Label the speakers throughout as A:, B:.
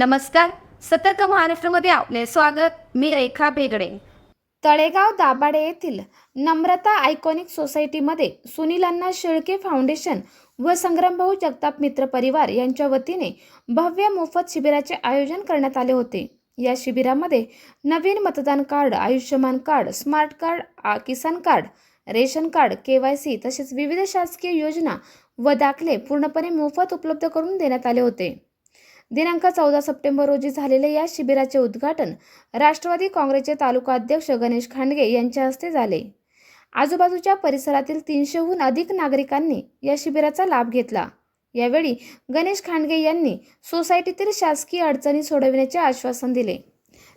A: नमस्कार. सतर्क महाराष्ट्रमध्ये आपले स्वागत. मी रेखा बेगडे
B: तळेगाव दाभाडे येथील नम्रता आयकॉनिक सोसायटीमध्ये सुनील अण्णा शेळके फाउंडेशन व संग्रामभाऊ जगताप मित्र परिवार यांच्या वतीने भव्य मोफत शिबिराचे आयोजन करण्यात आले होते. या शिबिरामध्ये नवीन मतदान card Ayushman card smart card Kisan card ration card K Y C तसेच विविध शासकीय योजना व दाखले पूर्णपणे मोफत उपलब्ध करून देण्यात आले होते. दिनांक चौदा सप्टेंबर रोजी झालेल्या या शिबिराचे उद्घाटन राष्ट्रवादी काँग्रेसचे तालुका अध्यक्ष गणेश खांडगे यांच्या हस्ते झाले. आजूबाजूच्या परिसरातील तीनशेहून अधिक नागरिकांनी या शिबिराचा लाभ घेतला. यावेळी गणेश खांडगे यांनी सोसायटीतील शासकीय अडचणी सोडविण्याचे आश्वासन दिले.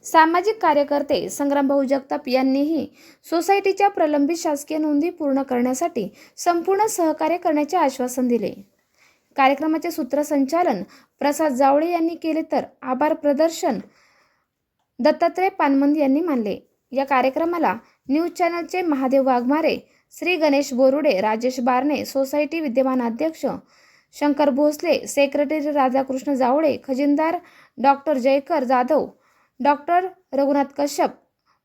B: सामाजिक कार्यकर्ते संग्रामभाऊ जगताप यांनीही सोसायटीच्या प्रलंबित शासकीय नोंदी पूर्ण करण्यासाठी संपूर्ण सहकार्य करण्याचे आश्वासन दिले. कार्यक्रमाचे सूत्रसंचालन प्रसाद जावळे यांनी केले तर आभार प्रदर्शन. दत्तात्रय पानमंद यांनी मानले. या कार्यक्रमाला न्यूज चॅनलचे महादेव वाघमारे श्री गणेश बोरुडे राजेश बारणे सोसायटी विद्यमान अध्यक्ष शंकर भोसले सेक्रेटरी राधाकृष्ण जावळे खजिनदार डॉक्टर जयकर जाधव डॉक्टर रघुनाथ कश्यप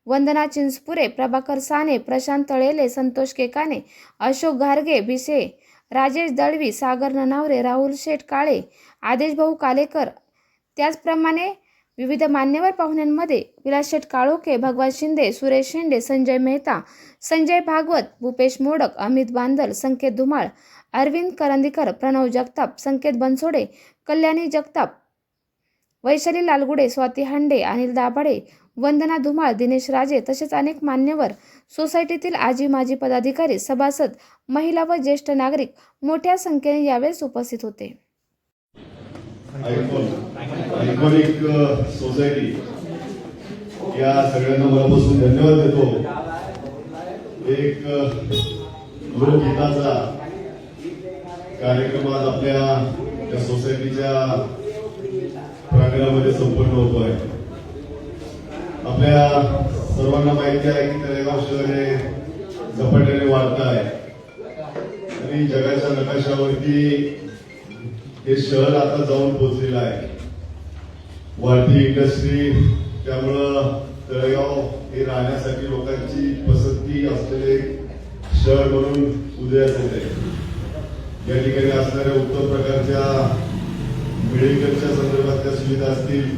B: वंदना चिंचपुरे प्रभाकर साने प्रशांत तळेले संतोष केकाने अशोक घारगे भिसे राजेश दळवी सागर ननावरे राहुल शेठ काळे आदेश भाऊ कालेकर त्याचप्रमाणे विविध मान्यवर पाहुण्यांमध्ये विलास शेठ काळोखे भगवान शिंदे सुरेश शेंडे संजय मेहता संजय भागवत भूपेश मोडक अमित बांदल संकेत धुमाळ अरविंद करंदीकर प्रणव जगताप संकेत बनसोडे कल्याणी जगताप वैशाली लालगुडे स्वाती हांडे अनिल दाभाडे वंदना धुमाळ दिनेश राजे तसेच अनेक मान्यवर सोसायटीतील आजी माजी पदाधिकारी सभासद महिला व ज्येष्ठ नागरिक मोठ्या संख्येने यावेळेस उपस्थित होते.
C: Iconic society. या सगळ्यांना मनापासून धन्यवाद देतो. एक लोकहिताचा कार्यक्रम आज आपल्या त्या सोसायटीच्या प्रांगणामध्ये संपन्न होतो आहे आपल्या सर्वांना माहिती आहे की तळेगाव शहर हे झपाट्याने वाढत आहे आणि जगाच्या नकाशावरती हे शहर आता जाऊन पोहोचलेलं आहे. वाढती इंडस्ट्री त्यामुळं तळेगाव हे राहण्यासाठी लोकांची पसंती असलेले शहर म्हणून उदयास येते. या ठिकाणी असणाऱ्या उत्तम प्रकारच्या मेडिकलच्या संदर्भातल्या सुविधा असतील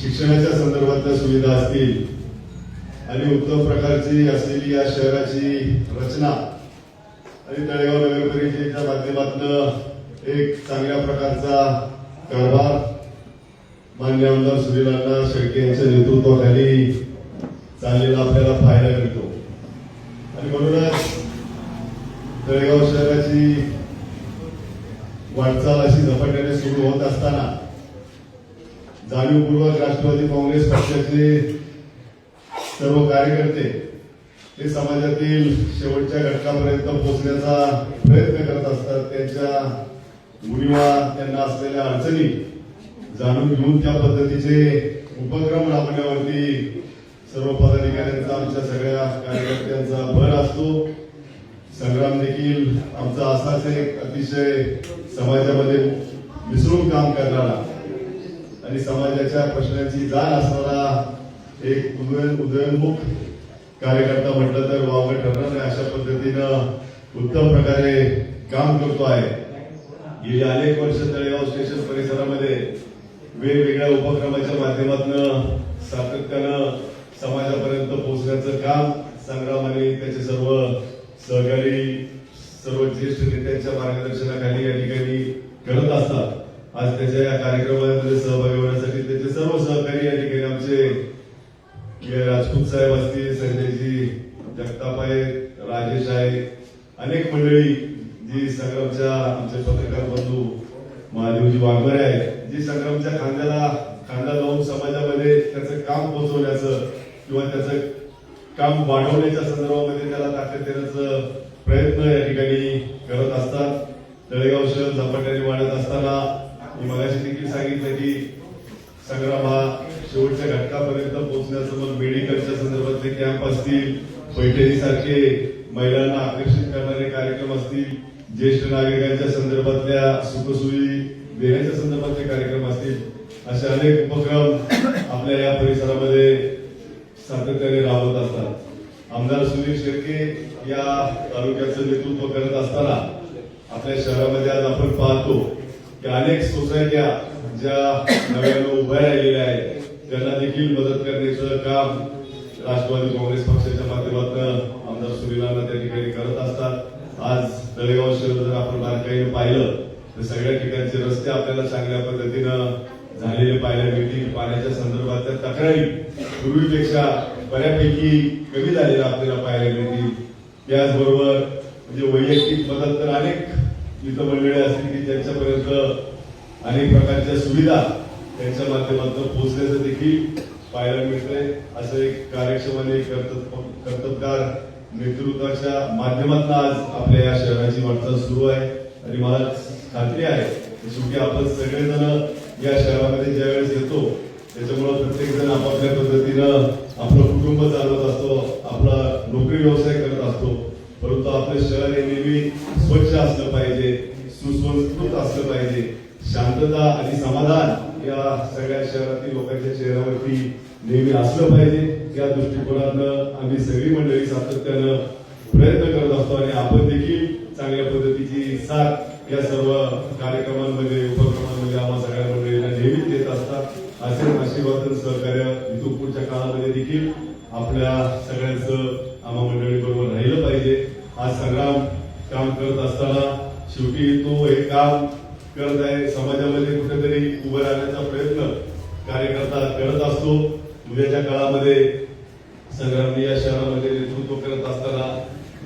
C: शिक्षणाच्या संदर्भातल्या सुविधा असतील आणि उत्तम प्रकारची असलेली या शहराची रचना आणि तळेगाव नगर परिषदेच्या माध्यमातून एक चांगल्या प्रकारचा कारभार मान्य आमदार सुनीलांना शेळके यांच्या नेतृत्वाखाली चाललेला आपल्याला पाहायला मिळतो. आणि म्हणूनच तळेगाव शहराची वाटचाल अशी झपाट्याने सुरू होत असताना जाणीवपूर्वक राष्ट्रवादी काँग्रेस पक्षाचे सर्व कार्यकर्ते ते समाजातील शेवटच्या घटकापर्यंत पोहोचण्याचा प्रयत्न करत असतात. त्यांच्या उणीवा त्यांना असलेल्या अडचणी जाणून घेऊन त्या पद्धतीचे उपक्रम राबवण्यावरती सर्व पदाधिकाऱ्यांचा आमच्या सगळ्या कार्यकर्त्यांचा भर असतो. संग्राम देखील आमचा असाच एक अतिशय समाजामध्ये मिसळून काम करणारा आणि समाजाच्या प्रश्नांची जाण असणारा एक उदयोन्मुख कार्यकर्ता म्हटलं तर वावगं ठरणार नाही. अशा पद्धतीनं उत्तम प्रकारे काम करतो आहे. गेली अनेक वर्ष तळेगाव स्टेशन परिसरामध्ये वेगवेगळ्या उपक्रमाच्या माध्यमातून सातत्यानं समाजापर्यंत पोहोचण्याचं काम संग्राम आणि त्याचे सर्व सहकारी सर्व ज्येष्ठ नेत्यांच्या मार्गदर्शनाखाली या ठिकाणी करत असतात. आज त्याच्या या कार्यक्रमामध्ये सहभागी होण्यासाठी त्याचे सर्व सहकारी या ठिकाणी राजपूत साहेब असतील संजयजी जगताप आहेत राजेश आहे अनेक मंडळी जी संग्रामच्या आमचे पत्रकार बंधू महादेवजी वाघमारे आहेत जी संग्रामच्या खांद्याला खांदा लावून समाजामध्ये त्याचं काम पोहोचवण्याचं किंवा त्याचं काम वाढवण्याच्या संदर्भामध्ये त्याला ताकद देण्याचं प्रयत्न या ठिकाणी करत असतात. तळेगाव शहर झपाट्याने वाढत असताना मी मगाशी देखील सांगितलं की संग्राम हा शेवटच्या घटकापर्यंत पोहोचण्याचं मग मेडिकलच्या संदर्भातले कॅम्प असतील पैठणीसारखे महिलांना आकर्षित करणारे कार्यक्रम असतील ज्येष्ठ नागरिकांच्या संदर्भातल्या सुखसुविधी देण्याच्या संदर्भातले कार्यक्रम असतील असे अनेक उपक्रम आपल्या या परिसरामध्ये सातत्याने राबवत असतात. आमदार सुनील शेळके या तालुक्याचं नेतृत्व करत असताना आपल्या शहरामध्ये आज आपण पाहतो की अनेक सोसायट्या ज्या नव्यानं उभ्या राहिलेल्या आहेत त्यांना देखील मदत करण्याचं काम राष्ट्रवादी काँग्रेस पक्षाच्या माध्यमातून आमदार सुनीलांना त्या ठिकाणी करत असतात. आज तळेगाव शहर जर आपण बारकाईने पाहिलं तर सगळ्या ठिकाणचे रस्ते आपल्याला चांगल्या पद्धतीनं झालेले पाहायला मिळतील. पाण्याच्या संदर्भातल्या तक्रारी पूर्वीपेक्षा बऱ्यापैकी कमी झालेल्या आपल्याला पाहायला मिळतील. त्याचबरोबर म्हणजे वैयक्तिक मदत तर अनेक इथं मंडळी असतील की त्यांच्यापर्यंत अनेक प्रकारच्या सुविधा त्यांच्या माध्यमातून पोहोचण्याचं देखील पाहायला मिळतंय. असं एक कार्यक्षम आणि कर्तबगार नेतृत्वाच्या माध्यमातून आज आपल्या या शहराची वाटचाल सुरू आहे. आणि मला खात्री आहे की शेवटी आपण सगळेजण या शहरामध्ये ज्या वेळेस येतो त्याच्यामुळं प्रत्येक जण आपापल्या पद्धतीनं आपलं कुटुंब चालवत असतो आपला नोकरी व्यवसाय करत असतो. परंतु आपलं शहर हे नेहमी स्वच्छ असलं पाहिजे सुसंस्कृत असलं पाहिजे. शांतता आणि समाधान त्या सगळ्या शहरातील लोकांच्या चेहऱ्यावरती नेहमी असलं पाहिजे. या दृष्टिकोनातनं आम्ही सगळी मंडळी सातत्यानं प्रयत्न करत असतो आणि आपण देखील चांगल्या पद्धतीची साथ या सर्व कार्यक्रमांमध्ये उपक्रमांमध्ये आम्हा सगळ्या मंडळींना नेहमीच देत असतात. असे आशीर्वाद सहकार्य इथून पुढच्या काळामध्ये देखील आपल्या सगळ्यांचं आम्हा मंडळी बरोबर राहिलं पाहिजे. हा संग्राम काम करत असताना शेवटी तो एक काम. करत आहे. समाजामध्ये कुठेतरी उभं राहण्याचा प्रयत्न कार्यकर्ता करत असतो. उद्याच्या काळामध्ये संग्रामने या शहरामध्ये नेतृत्व करत असताना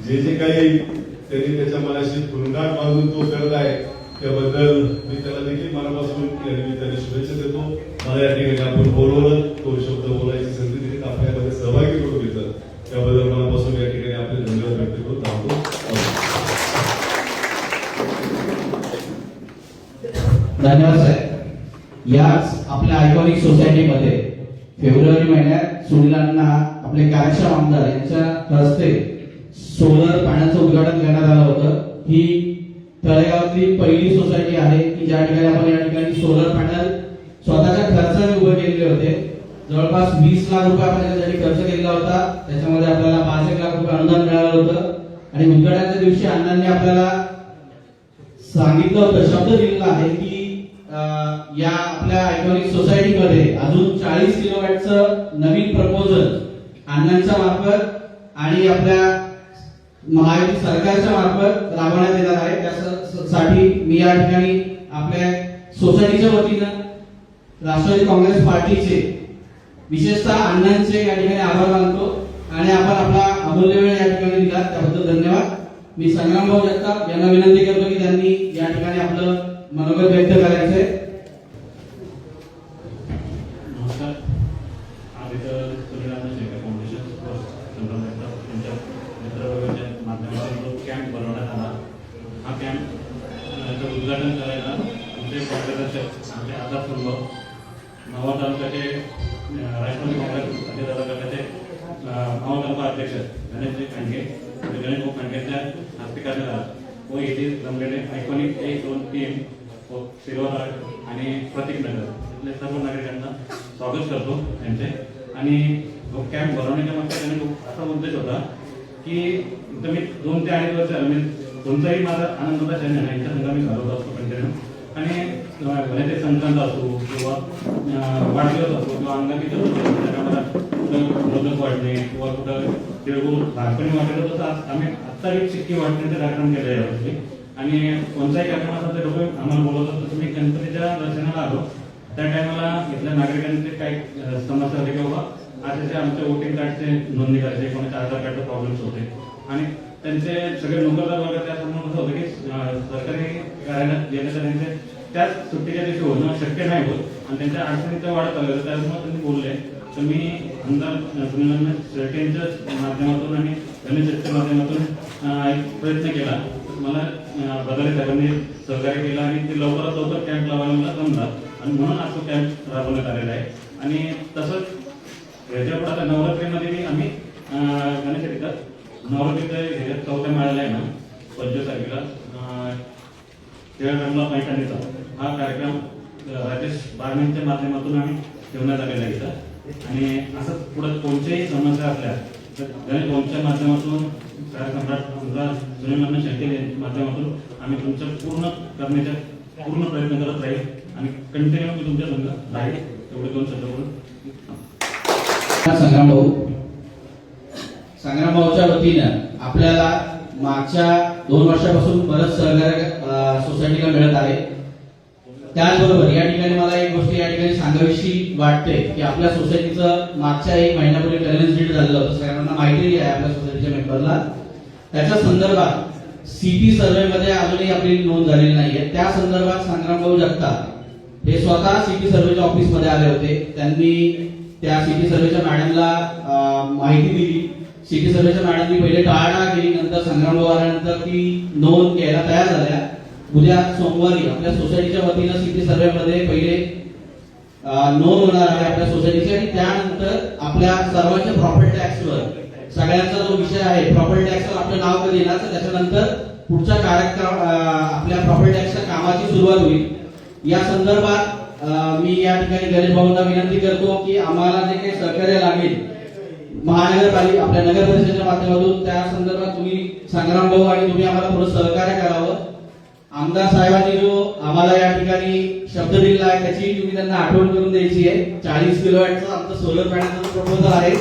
C: जे जे काही त्यांनी त्याच्या मनाशी तुरुंगाट बांधून तो करत आहे त्याबद्दल मी त्याला देखील मनापासून या निमित्ताने शुभेच्छा देतो. मला या ठिकाणी आपण बोलवलं. तो शब्द बोलायचा
D: आपल्या सोसायटीमध्ये फेब्रुवारी महिन्यात सुनीलांना आपले कार्यक्षम आमदार यांच्या हस्ते सोलर पाण्याचं उद्घाटन करण्यात आलं होतं. ही तळेगावातली पहिली सोसायटी आहे की ज्या ठिकाणी आपण या ठिकाणी सोलर पॅनल स्वतःच्या खर्चाने उभे केलेले होते. जवळपास वीस लाख रुपये आपण याच्यासाठी खर्च केलेला होता. त्याच्यामध्ये आपल्याला पाच एक लाख रुपये अनुदान मिळालं होतं. आणि उद्घाटनाच्या दिवशी अण्णांनी आपल्याला सांगितलं होतं शब्द दिलेला आहे की या आपल्या आयकॉनिक सोसायटीमध्ये अजून चाळीस किलोवॅटचं नवीन प्रपोजल अण्णांच्या मार्फत आणि आपल्या महायुती सरकारच्या मार्फत राबवण्यात येणार आहे. त्यासाठी मी या ठिकाणी आपल्या सोसायटीच्या वतीनं राष्ट्रवादी काँग्रेस पार्टीचे विशेषतः अण्णांचे या ठिकाणी आभार मानतो आणि आपण आपला अमूल्य वेळ या ठिकाणी दिला. त्याबद्दल धन्यवाद. मी संग्रामभाऊ जगताप यांना विनंती करतो की त्यांनी या ठिकाणी आपलं मनोगत व्यक्त
E: करायचे की इथं मी दोन ते अडीच वर्ष म्हणजे कोणताही माझा आनंदाचा क्षण आहे ना यांच्या संघ मी घालवत असतो कंटिन्यू आणि अं, भले ते संक्रांत असो किंवा वाढदिवस असो किंवा अंगाची त्याच्यामध्ये कुठं मोदक वाढणे किंवा कुठं तिळगुळ लहानपणी वाटलं तसं आज आम्ही आत्ता एक चिक्की वाटण्याचा कार्यक्रम केला यावर्षी आणि कोणताही कार्यक्रम असा ते लोक आम्हाला बोलत असतो. तुम्ही गणपतीच्या दर्शनाला आलो. त्या टायमाला इथल्या नागरिकांचे काही समस्या होते किंवा असे आमच्या वोटिंग कार्डचे नोंदणी करायचे कोणाच्या आधार कार्डचे प्रॉब्लेम्स होते. आणि त्यांचे सगळे नोकरदार वर्ग त्यासमोर असं होतं की सरकारी कार्यालयात गेले तर त्यांचे त्याच सुट्टीच्या दिवशी होणं शक्य नाही होत. आणि त्यांच्या अडचणीचं वाढत आल्या तर त्यामुळे त्यांनी बोलले तर मी आमदार सुनील शेळकेंच्या माध्यमातून आणि गणेश शेट्टीच्या माध्यमातून एक प्रयत्न केला. मला अं, साहेबांनी सहकार्य केलं आणि ते लवकरात लवकर कॅम्प लावायला मला जमला आणि म्हणून आज तो कॅम्प राबवण्यात आलेला आहे. आणि तसंच ह्याच्या पुढे आता नवरात्रीमध्ये मी आम्ही गणेश घेतात नवरात्रीच्या ह्याच्यात चौथ्या माळ्याला आहे ना पंचवीस तारखेला अं, तेरा पैठणीचा हा कार्यक्रम राजेश बारमेंच्या माध्यमातून आम्ही ठेवण्यात आलेला आहे आणि असं पुढे कोणत्याही समस्या असल्या तर गणेश भाऊंच्या माध्यमातून कार्यक्रम सम्राट सुनील शेळके यांच्या माध्यमातून आम्ही तुमचं पूर्ण करण्याचा पूर्ण प्रयत्न करत राहील. आणि कंटिन्यू मी तुमच्या संघ राहील एवढे दोन शब्द बोलून.
D: संग्राम भाऊ. संग्राम भाऊच्या वतीनं आपल्याला मागच्या दोन वर्षापासून बरंच सहकार्य सोसायटीला मिळत आहे. त्याचबरोबर या ठिकाणी मला एक गोष्ट या ठिकाणी सांगावीशी वाटते की आपल्या सोसायटीचं मागच्या एक महिन्यापूर्वी बॅलन्स डेट झालेलं होतं. सगळ्यांना माहिती आहे आपल्या सोसायटीच्या मेंबरला त्याच्या संदर्भात सिटी सर्वे मध्ये अजूनही आपली नोंद झालेली नाहीये. त्या संदर्भात संग्राम भाऊ जगताप हे स्वतः सिटी सर्वेच्या ऑफिसमध्ये आले होते. त्यांनी त्या सिटी सर्वेच्या मॅडमला माहिती दिली. सिटी सर्वेच्या मॅडमनी पहिले टाळाटाळ केली नंतर संग्राम भाऊ आल्यानंतर ती नोंद घ्यायला तयार झाल्या. उद्या सोमवारी आपल्या सोसायटीच्या वतीनं सिटी सर्वेमध्ये पहिले नोंद होणार आहे आपल्या सोसायटीची आणि त्यानंतर आपल्या सर्वांच्या प्रॉपर्टी टॅक्सवर सगळ्यांचा जो विषय आहे प्रॉपर्टी टॅक्सवर आपलं नाव कधी येणार तर त्याच्यानंतर पुढच्या कार्यक्रम आपल्या प्रॉपर्टी टॅक्सच्या कामाची सुरुवात होईल. या संदर्भात मी या ठिकाणी गणेश भाऊंना विनंती करतो की आम्हाला जे काही सहकार्य लागेल महानगरपालिका आपल्या नगर परिषदेच्या माध्यमातून त्या संदर्भात तुम्ही संग्राम भाऊ आणि तुम्ही आम्हाला थोडं सहकार्य करावं. आमदार साहेबांनी जो आम्हाला या ठिकाणी शब्द दिलेला आहे त्याची तुम्ही त्यांना आठवण करून द्यायची आहे. चाळीस किलोवॅटचं आमचं सोलर पॅनलचं प्रपोजल आहे.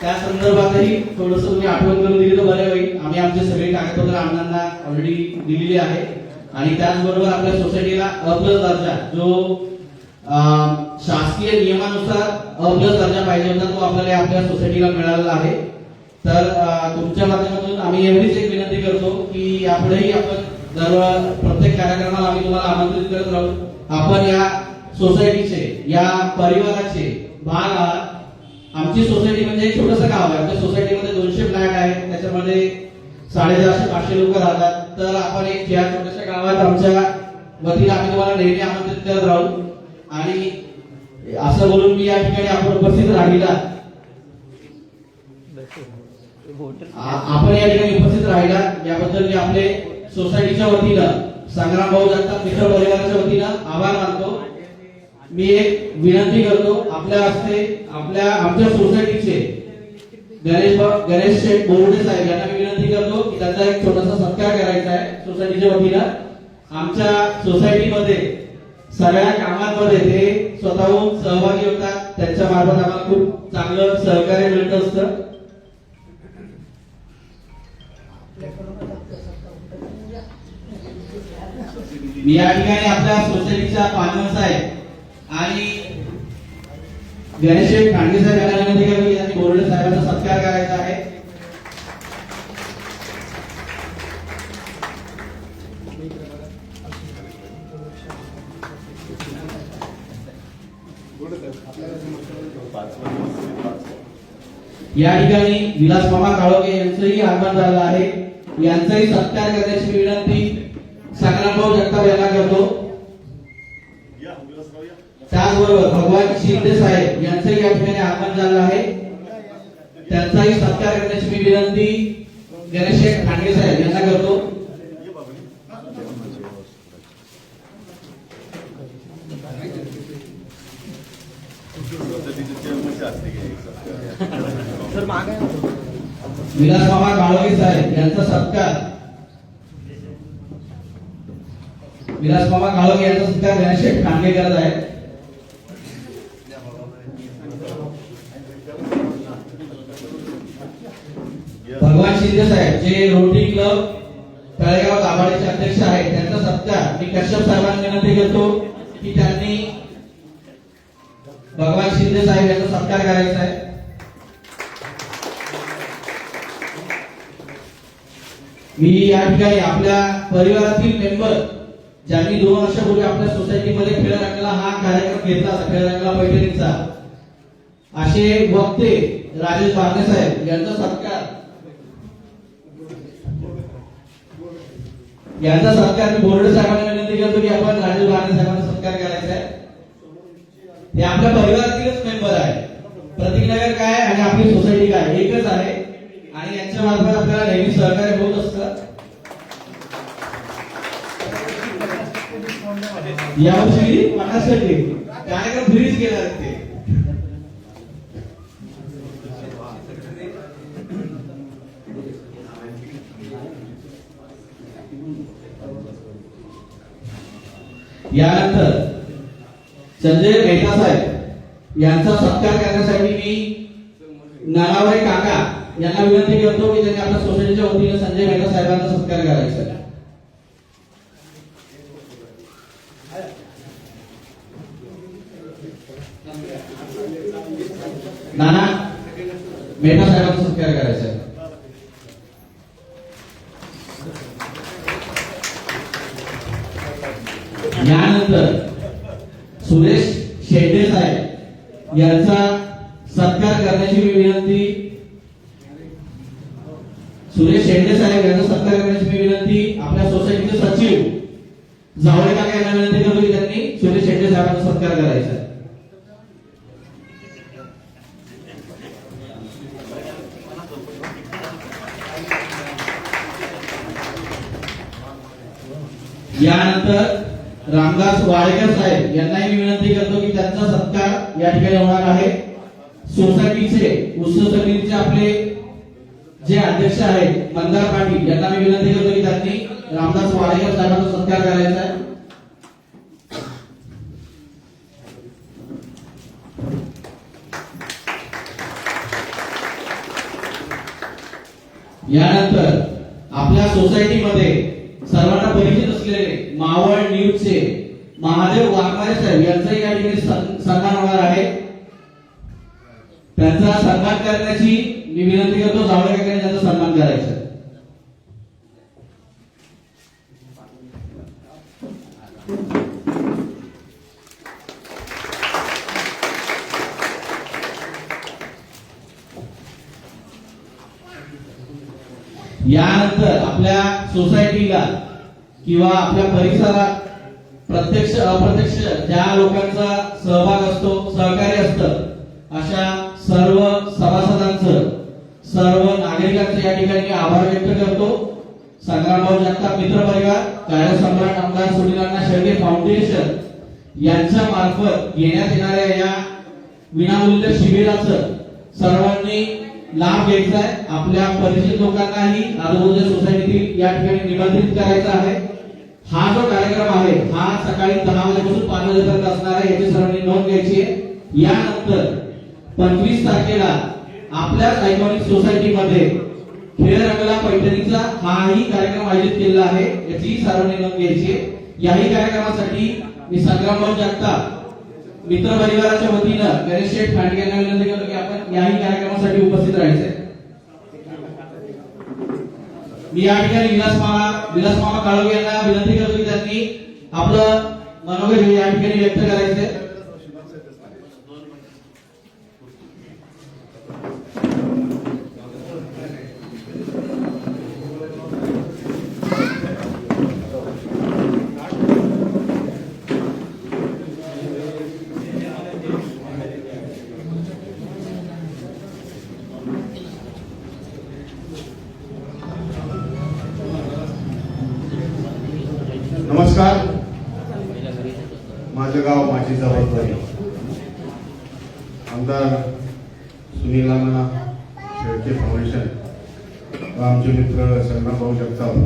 D: त्या संदर्भातही थोडस तुम्ही आठवण करून दिली तर बरे होईल. आम्ही आमचे सगळे कागदपत्र अण्णांना ऑलरेडी दिलेली आहे. आणि त्याचबरोबर आपल्या सोसायटीला अ दर्जा जो शासकीय नियमानुसार अ दर्जा पाहिजे होता तो आपल्याला आपल्या सोसायटीला मिळालेला आहे. तर तुमच्या माध्यमातून आम्ही एवढीच एक विनंती करतो की यापुढेही आपण दर प्रत्येक कार्यक्रमाला आम्ही तुम्हाला आमंत्रित करत राहू. आपण या सोसायटीचे या परिवाराचे भाग आहात. आमची सोसायटी म्हणजे एक छोटस गाव आहे. आमच्या सोसायटीमध्ये दोनशे फ्लॅट आहेत. त्याच्यामध्ये साडेचारशे पाचशे लोक राहतात. तर आपण एक या छोट्याशा गावात आमच्या वतीने आम्ही तुम्हाला नेहमी आमंत्रित करत राहू. आणि असं बोलून मी या ठिकाणी आपण उपस्थित राहिला. आपण या ठिकाणी उपस्थित राहिला. याबद्दल मी आपले सोसायटीच्या वतीनं संग्राम भाऊ जगताप मित्र परिवाराच्या वतीनं आभार मानतो. मी एक विनंती करतो आपल्या हस्ते आपल्या आमच्या सोसायटीचे गणेश गणेश शेठ बोर्डे साहेब यांना मी विनंती करतो की त्यांचा एक छोटासा सत्कार करायचा आहे सोसायटीच्या वतीनं. आमच्या सोसायटीमध्ये सगळ्या कामांमध्ये ते स्वतःहून सहभागी होतात. त्यांच्या मार्फत आम्हाला खूप चांगलं सहकार्य मिळत असतं. मी या ठिकाणी आपल्या सोसायटीच्या पालक साहेब आणि गणेश खांडे साहेब यांना विनंती करतो यांनी बोर्डे साहेबांचा सत्कार करायचा आहे. या ठिकाणी विलास मामा काळोखे यांचंही आगमन झालं आहे. यांचाही सत्कार करण्याची विनंती संग्रामभाऊ जगताप यांना करतो. त्याचबरोबर भगवान शिंदे साहेब यांचंही या ठिकाणी आगमन झालं आहे. त्यांचाही सत्कार करण्याची मी विनंती गणेश खांडगे साहेब यांना करतो. विलास मामा साहेब यांचा सत्कार. विलास मामा यांचा सत्कार गणेश खांडगे करत आहेत. भगवान शिंदे साहेब जे रोटरी क्लब तळेगाव दाभाडेचे अध्यक्ष आहेत त्यांचा सत्कार. मी कश्यप साहेबांना विनंती करतो की त्यांनी भगवान शिंदे साहेब यांचा सत्कार करायचा आहे. मी या ठिकाणी आपल्या परिवारातील मेंबर ज्यांनी दोन वर्षापूर्वी आपल्या सोसायटीमध्ये खेळ रंगला हा कार्यक्रम घेतला होता खेळ रंगला पैठणीचा. असे वक्ते राजेश बारणे साहेब यांचा सत्कार. यांचा सत्कार मी बोर्ड साहेबांना विनंती करतो की आपण राजेश बारणे साहेबांचा सत्कार करायचा आहे. हे आपल्या परिवारातीलच मेंबर आहे प्रतीकनगर काय आणि आपली सोसायटी काय एकच आहे. आणि यांच्या मार्फत आपल्याला नेहमी सहकार्य होत असत. यावर्षी पन्नास कार्यक्रम फ्रीज केला ते. यानंतर संजय मेहता साहेब यांचा सत्कार करण्यासाठी मी नानावरे काका यांना विनंती करतो की त्यांनी आपल्या सोसायटीच्या वतीने संजय मेहता साहेबांचा सत्कार करायचा नाना मेहता साहेबांचा सत्कार करायचा आहे. यानंतर सुरेश शेंडे साहेब यांचा सत्कार करण्याची मी विनंती सुरेश शेंडे साहेब यांना सत्कार करण्याची मी विनंती आपल्या सोसायटीचे सचिव जावळे काका यांना विनंती करतो की त्यांनी सुरेश शेंडे साहेबांचा सत्कार करायचा. यानंतर रामदास वाडेकर साहेब यांनाही मी विनंती करतो की त्यांचा सत्कार या ठिकाणी होणार आहे. सोसायटीचे उत्सव समितीचे आपले जे अध्यक्ष आहेत मंदार पाटील यांना मी विनंती करतो की त्यांनी रामदास वाडेकर साहेबांचा सत्कार करायचा आहे. यानंतर आपल्या सोसायटीमध्ये सर्वांना परिचित असलेले मावळ न्यूजचे महादेव वाघमारे साहेब यांचाही या ठिकाणी सन्मान होणार आहे. त्यांचा सन्मान करण्याची मी विनंती करतो जावळे काकांनी त्यांचा सन्मान करायचा. यानंतर आपल्या सोसायटीला किंवा आपल्या परिसरात प्रत्यक्ष अप्रत्यक्ष ज्या लोकांचा सहभाग असतो सहकार्य असतं अशा सर्व सभासदांचं सर्व नागरिकांचं या ठिकाणी आभार व्यक्त करतो. संग्रामभाऊ जगताप मित्र परिवार सम्राट आमदार सुनीलांना शेळके फाउंडेशन यांच्या मार्फत घेण्यात येणाऱ्या या विनामूल्य शिबिराचं सर्वांनी लाभ घ्यायचा आहे आपल्या परिचित लोकांनाही आजूबाजूच्या सोसायटीतील या ठिकाणी निमंत्रित करायचा आहे. हा जो कार्यक्रम आहे हा सकाळी दहा वाजेपासून पाच वाजेपर्यंत असणार आहे याची सर्वांनी नोंद घ्यायची आहे. यानंतर पंचवीस तारखेला आपल्या सायकॉनिक सोसायटीमध्ये खेळ रंगला पैठणीचा हाही कार्यक्रम आयोजित केलेला आहे. याची सर्वांनी नोंद घ्यायची याही कार्यक्रमासाठी मी संग्रामभाऊ जगताप मित्र परिवाराच्या वतीनं गणेश शेठ खांडगे यांना विनंती करतो की आपण याही कार्यक्रमासाठी उपस्थित राहायचंय मी या ठिकाणी विलास मामा विलास मामा काळोगे यांना विनंती करतो की त्यांनी आपलं मनोगत या ठिकाणी व्यक्त करायचंय
F: नमस्कार. माझं गाव माझी जबाबदारी. आमदार सुनील अण्णा शेळके फाउंडेशन व आमचे मित्र संग्रामभाऊ जगताप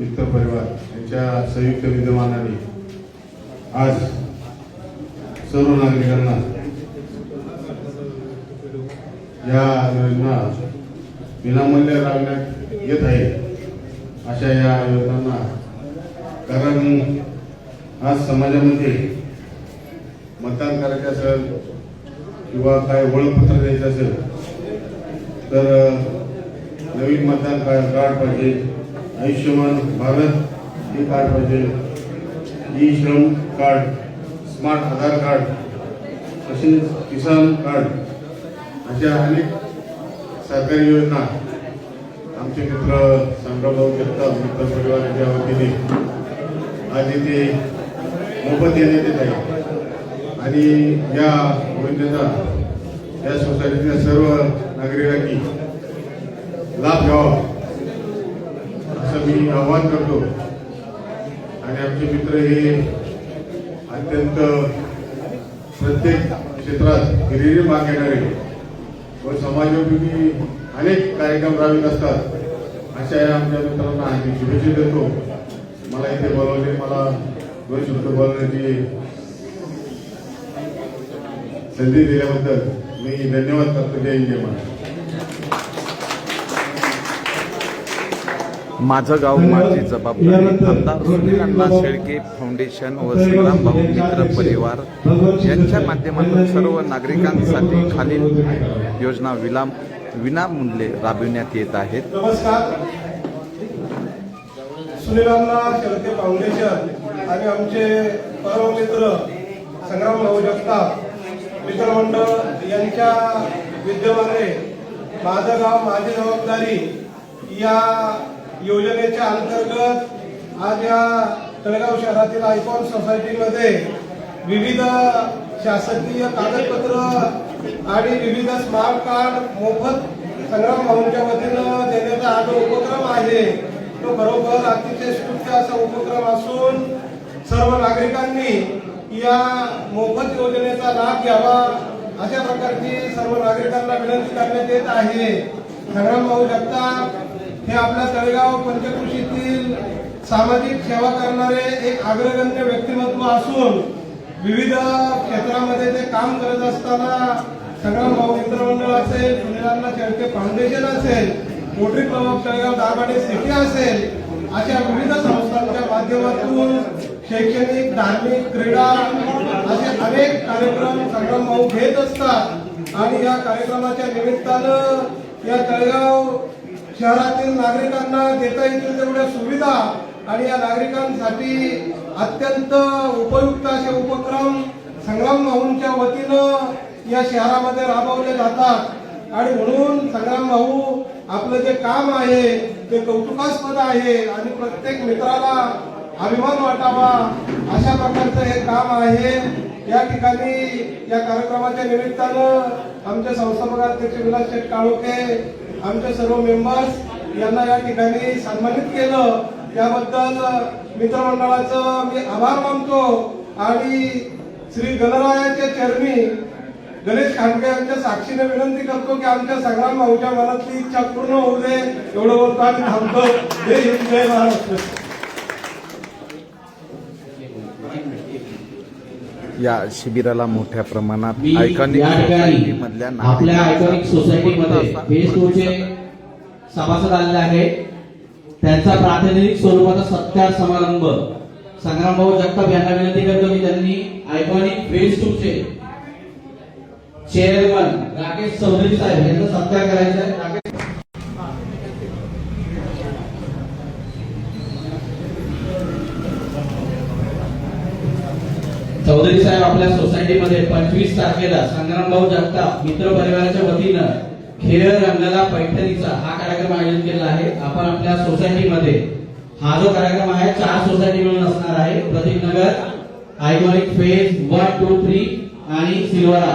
F: मित्र परिवार यांच्या संयुक्त विद्यमानाने आज सर्व नागरिकांना या योजना विनामूल्य राबण्यात येत आहे. अशा या योजनांना कारण आज समाजामध्ये मतदान करायचं असेल किंवा काय ओळखपत्र द्यायचं असेल तर नवीन मतदान कार्ड कार्ड पाहिजे. आयुष्यमान भारत हे कार्ड पाहिजे. ई श्रम कार्ड स्मार्ट आधार कार्ड तसेच किसान कार्ड अशा अनेक सरकारी योजना आमचे मित्र संग्रामभाऊ जगताप मित्र परिवाराच्या वतीने आणि ते मोफत देण्यात येत आहे आणि या योजनेचा या सोसायटीतल्या सर्व नागरिकांनी लाभ घ्यावा असं मी आवाहन करतो. आणि आमचे मित्र हे
C: अत्यंत प्रत्येक क्षेत्रात हिरिरी भाग घेणारे व समाजोपयोगी अनेक कार्यक्रम राबवित असतात अशा या आमच्या मित्रांना आम्ही शुभेच्छा देतो. मला इथे बोलवले मला दोन शब्द बोलण्याची संधी दिल्याबद्दल मी धन्यवाद करतो. जय हिंद जय
G: माझं गाव माझी जबाबदारी आमदार सुनील अण्णा शेळके फाउंडेशन व श्रीराम भाऊ मित्र परिवार यांच्या माध्यमातून सर्व नागरिकांसाठी खालील योजना विलाम विनामूल्य राबविण्यात येत आहेत.
H: नमस्कार. सुनीलांना शेळके फाउंडेशन आणि आमचे परम मित्र संग्राम भाऊ जगताप मित्रमंडळ यांच्या विद्यमाने माझं गाव माझी जबाबदारी या योजनेच्या अंतर्गत आज या तळेगाव शहरातील आयकॉन सोसायटीमध्ये विविध शासकीय कागदपत्र आणि विविध स्मार्ट कार्ड मोफत संग्राम भाऊंच्या वतीनं देण्याचा हा जो उपक्रम आहे. तो बरोबर अतिशय स्तुत्य असा उपक्रम असून सर्व नागरिकांनी या मोफत योजनेचा लाभ घ्यावा. अशा प्रकारची सर्व नागरिकांना विनंती करण्यात येत आहे. संग्राम भाऊ जगताप हे आपल्या तळेगाव पंचकृषीतील सामाजिक सेवा करणारे एक अग्रगण्य व्यक्तिमत्व असून विविध क्षेत्रामध्ये ते काम करत असताना संग्राम भाऊ मित्रमंडळ असेल सुनीलांना शेळके फाउंडेशन असेल मोटरी प्रभाग तळेगाव दाभाडे सिटी असेल अशा विविध संस्थांच्या माध्यमातून शैक्षणिक धार्मिक क्रीडा असे अनेक कार्यक्रम संग्राम भाऊ घेत असतात. आणि या कार्यक्रमाच्या निमित्तानं या तळेगाव शहरातील नागरिकांना देता येतील तेवढ्या सुविधा आणि या नागरिकांसाठी अत्यंत उपयुक्त असे उपक्रम संग्राम भाऊंच्या वतीनं या शहरामध्ये राबवले जातात. आणि म्हणून संग्राम भाऊ आपलं जे काम आहे ते कौतुकास्पद आहे आणि प्रत्येक मित्राला अभिमान वाटावा अशा प्रकारचं हे काम आहे. या ठिकाणी या कार्यक्रमाच्या निमित्तानं आमचे संस्थापकाध्यक्ष विलास शेठ काळोखे आमचे सर्व मेंबर्स यांना या ठिकाणी सन्मानित केलं. त्याबद्दल मित्रमंडळाचं मी आभार मानतो आणि श्री गणरायाच्या चरणी गणेश खांडके यांच्या साक्षीने विनंती करतो की आमच्या संग्राम भाऊच्या मनातली इच्छा पूर्ण होऊ दे. एवढं बोलतो आम्ही थांबतो. जय हिंद जय महाराष्ट्र.
G: या शिबिराला मोठ्या प्रमाणात
D: मी
G: आयकॉनिक
D: या
G: सोसायटी
D: ठिकाणी
G: मधल्या
D: आपल्या आयकॉनिक सोसायटीमध्ये सभासद आलेले त्यांचा प्रातिनिधिक स्वरूपाचा सत्कार समारंभ. संग्राम भाऊ जगताप यांना विनंती करतो की त्यांनी iconic phase chairman Rakesh Chaudhary साहेब यांचा सत्कार करायचा आहे. राकेश चौधरी साहेब आपल्या सोसायटीमध्ये पंचवीस तारखेला संग्रामभाऊ जगताप मित्र परिवाराच्या वतीनं खेळ रंगला पैठणीचा हा कार्यक्रम आयोजित केला आहे. आपण आपल्या सोसायटीमध्ये हा जो कार्यक्रम आहे चार सोसायटी मिळून असणार आहे. Prateek Nagar iconic phase one two three आणि सिल्वरा.